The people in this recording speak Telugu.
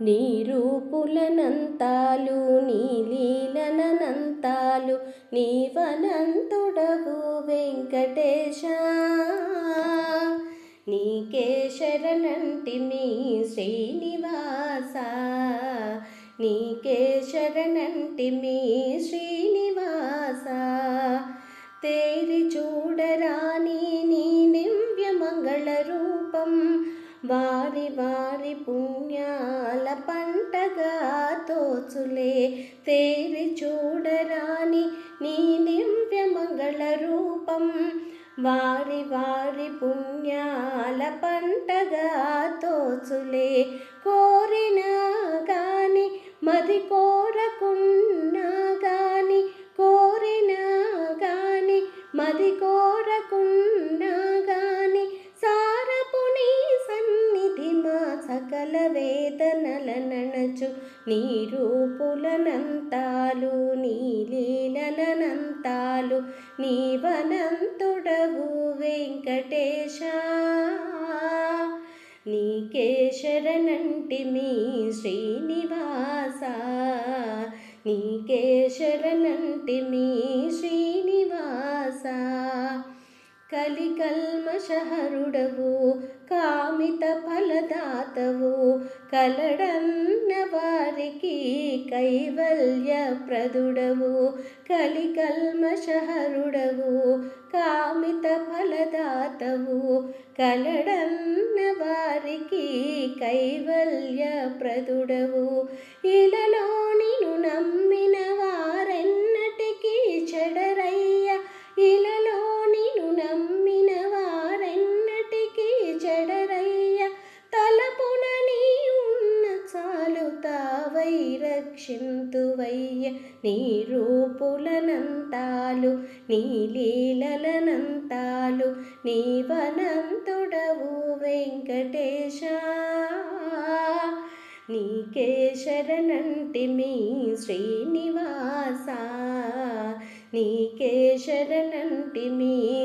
నీ రూపులనంతాలు నీ లీలనంతాలు నీవనంతుడవు వెంకటేశ. నీకే శరణంటి మీ శ్రీనివాస. నీకే శరణంటి మీ శ్రీనివాస. తేరి చూడరా వారి వారి పుణ్యాల పంటగా తోచులే. తేరి చూడరాని నీ దివ్య మంగళ రూపం. వారి వారి పుణ్యాల పంటగా తోచులే. కోరినా గాని మది కోరకున్నా గాని కోరినా గాని మది కో వేదనల నణచు నీ రూపులనంతాలు నీ లీలనంతాలు నీవనంతుడవు వెంకటేశ. నీకే శరణంటి మీ శ్రీనివాస. నీకే శరణంటి మీ శ్రీ కలికల్మషహరుడవు కామిత ఫలదాతవు కలడన్న వారికి కైవల్య ప్రదుడవు కలికల్మషహరుడవు కామిత ఫలదాతవు కలడన్న వారికి కైవల్య ప్రదుడవు ఇలలో రక్షింతువయ్య నీ రూపులనంతాలు నీ లీలలనంతాలు నీవనంతుడవు వెంకటేశ. నీకే శరణంటి మీ శ్రీనివాస నీకే శరణంటి మీ